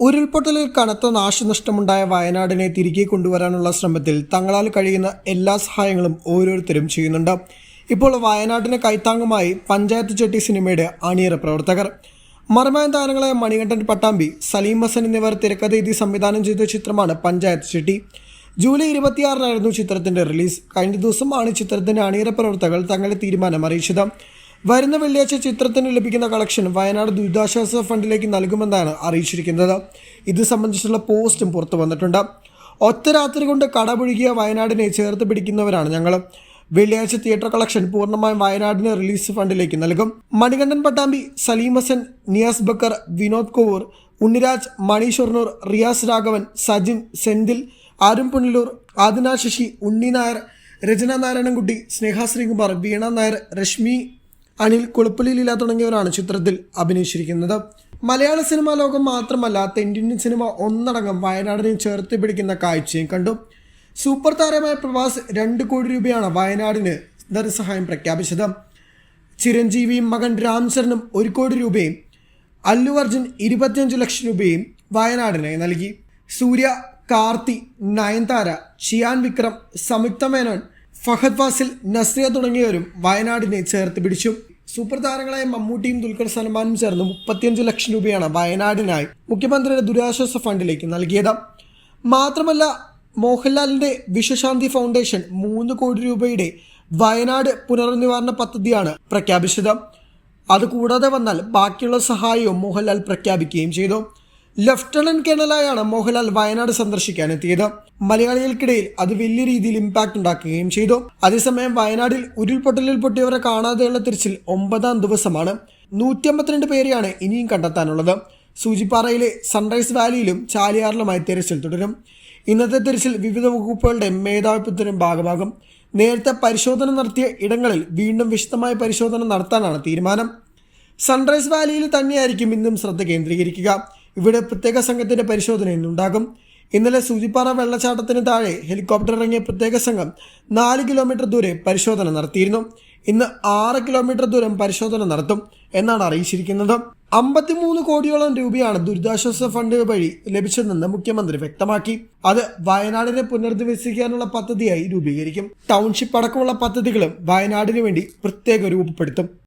ഉരുൾപൊട്ടലിൽ കനത്ത നാശനഷ്ടമുണ്ടായ വയനാടിനെ തിരികെ കൊണ്ടുവരാനുള്ള ശ്രമത്തിൽ തങ്ങളാൽ കഴിയുന്ന എല്ലാ സഹായങ്ങളും ഓരോരുത്തരും ചെയ്യുന്നുണ്ട്. ഇപ്പോൾ വയനാടിന് കൈത്താങ്ങുമായി പഞ്ചായത്ത് ചെട്ടി സിനിമയുടെ അണിയറ പ്രവർത്തകർ. മർമായ താരങ്ങളായ മണികണ്ഠൻ പട്ടാമ്പി സലീം ഹസൻ എന്നിവർ തിരക്കഥ എഴുതി സംവിധാനം ചെയ്ത ചിത്രമാണ് പഞ്ചായത്ത് ചെട്ടി ജൂലൈ ഇരുപത്തിയാറിനായിരുന്നു ചിത്രത്തിന്റെ റിലീസ്. കഴിഞ്ഞ ദിവസമാണ് ചിത്രത്തിന്റെ അണിയറ പ്രവർത്തകർ തങ്ങളുടെ തീരുമാനം അറിയിച്ചത്. വരുന്ന വെള്ളിയാഴ്ച ചിത്രത്തിന് ലഭിക്കുന്ന കളക്ഷൻ വയനാട് ദുരിതാശ്വാസ ഫണ്ടിലേക്ക് നൽകുമെന്നാണ് അറിയിച്ചിരിക്കുന്നത്. ഇത് സംബന്ധിച്ചുള്ള പോസ്റ്റും പുറത്തു വന്നിട്ടുണ്ട്. ഒറ്റ രാത്രി കൊണ്ട് കടപുഴുകിയ വയനാടിനെ ചേർത്ത് പിടിക്കുന്നവരാണ് ഞങ്ങൾ വെള്ളിയാഴ്ച തിയേറ്റർ കളക്ഷൻ പൂർണമായും വയനാടിന് റിലീസ് ഫണ്ടിലേക്ക് നൽകും. മണികണ്ഠൻ പട്ടാമ്പി സലീം ഹസൻ നിയാസ് ബക്കർ വിനോദ് കോവൂർ ഉണ്ണിരാജ് മണി ഷൊർണൂർ റിയാസ് രാഘവൻ സജിൻ സെന്തിൽ ആരും പുനലൂർ ആദിന ശശി ഉണ്ണി നായർ രചന നാരായണൻകുട്ടി സ്നേഹ ശ്രീകുമാർ വീണ നായർ രശ്മി അനിൽ കുളപ്പള്ളി ലീല തുടങ്ങിയവരാണ് ചിത്രത്തിൽ അഭിനയിച്ചിരിക്കുന്നത്. മലയാള സിനിമാ ലോകം മാത്രമല്ല തെന്നിന്ത്യൻ സിനിമ ഒന്നടങ്കം വയനാടിനെ ചേർത്ത് പിടിക്കുന്ന കാഴ്ചയും കണ്ടു. സൂപ്പർ താരമായ പ്രവാസ് രണ്ട് കോടി രൂപയാണ് വയനാടിന് ധനസഹായം പ്രഖ്യാപിച്ചത്. ചിരഞ്ജീവിയും മകൻ രാംചരനും ഒരു കോടി രൂപയും അല്ലു അർജുൻ ഇരുപത്തിയഞ്ച് ലക്ഷം രൂപയും വയനാടിനായി നൽകി. സൂര്യ കാർത്തി നയൻതാര ഷിയാൻ വിക്രം സംയുക്ത മേനോൻ ഫഹദ് വാസിൽ നസ്രിയ തുടങ്ങിയവരും വയനാടിനെ ചേർത്ത് പിടിച്ചു. സൂപ്പർ താരങ്ങളായ മമ്മൂട്ടിയും ദുൽഖർ സൽമാനും ചേർന്ന് മുപ്പത്തിയഞ്ച് ലക്ഷം രൂപയാണ് വയനാടിനായി മുഖ്യമന്ത്രിയുടെ ദുരിതാശ്വാസ ഫണ്ടിലേക്ക് നൽകിയത്. മാത്രമല്ല മോഹൻലാലിന്റെ വിശ്വശാന്തി ഫൗണ്ടേഷൻ മൂന്ന് കോടി രൂപയുടെ വയനാട് പുനർനിവാരണ പദ്ധതിയാണ് പ്രഖ്യാപിച്ചത്. അതുകൂടാതെ വന്നാൽ ബാക്കിയുള്ള സഹായവും മോഹൻലാൽ പ്രഖ്യാപിക്കുകയും ചെയ്തു. ലഫ്റ്റനന്റ് കേണലായാണ് മോഹൻലാൽ വയനാട് സന്ദർശിക്കാൻ എത്തിയത് മലയാളികൾക്കിടയിൽ അത് വലിയ രീതിയിൽ ഇമ്പാക്ട് ഉണ്ടാക്കുകയും ചെയ്തു. അതേസമയം വയനാട്ടിൽ ഉരുൾപൊട്ടലിൽ പൊട്ടിയവരെ കാണാതെയുള്ള തിരച്ചിൽ ഒമ്പതാം ദിവസമാണ്. നൂറ്റി അമ്പത്തിരണ്ട് പേരെയാണ് ഇനിയും കണ്ടെത്താനുള്ളത്. സൂചിപ്പാറയിലെ സൺറൈസ് വാലിയിലും ചാലിയാറിലുമായി തിരച്ചിൽ തുടരും. ഇന്നത്തെ തിരച്ചിൽ വിവിധ വകുപ്പുകളുടെ മേധാവിത്വത്തിനും ഭാഗമാകും. നേരത്തെ പരിശോധന നടത്തിയ ഇടങ്ങളിൽ വീണ്ടും വിശദമായ പരിശോധന നടത്താനാണ് തീരുമാനം. സൺറൈസ് വാലിയിൽ തന്നെയായിരിക്കും ഇന്നും ശ്രദ്ധ കേന്ദ്രീകരിക്കുക. ഇവിടെ പ്രത്യേക സംഘത്തിന്റെ പരിശോധന ഇന്നുണ്ടാകും. ഇന്നലെ സൂചിപ്പാറ വെള്ളച്ചാട്ടത്തിന് താഴെ ഹെലികോപ്റ്റർ ഇറങ്ങിയ പ്രത്യേക സംഘം നാല് കിലോമീറ്റർ ദൂരെ പരിശോധന നടത്തിയിരുന്നു. ഇന്ന് ആറ് കിലോമീറ്റർ ദൂരം പരിശോധന നടത്തും എന്നാണ് അറിയിച്ചിരിക്കുന്നത്. അമ്പത്തിമൂന്ന് കോടിയോളം രൂപയാണ് ദുരിതാശ്വാസ ഫണ്ട് വഴി ലഭിച്ചതെന്ന് മുഖ്യമന്ത്രി വ്യക്തമാക്കി. അത് വയനാടിനെ പുനരധിവസിക്കാനുള്ള പദ്ധതിയായി രൂപീകരിക്കും. ടൗൺഷിപ്പ് അടക്കമുള്ള പദ്ധതികളും വയനാടിനു വേണ്ടി പ്രത്യേക രൂപപ്പെടുത്തും.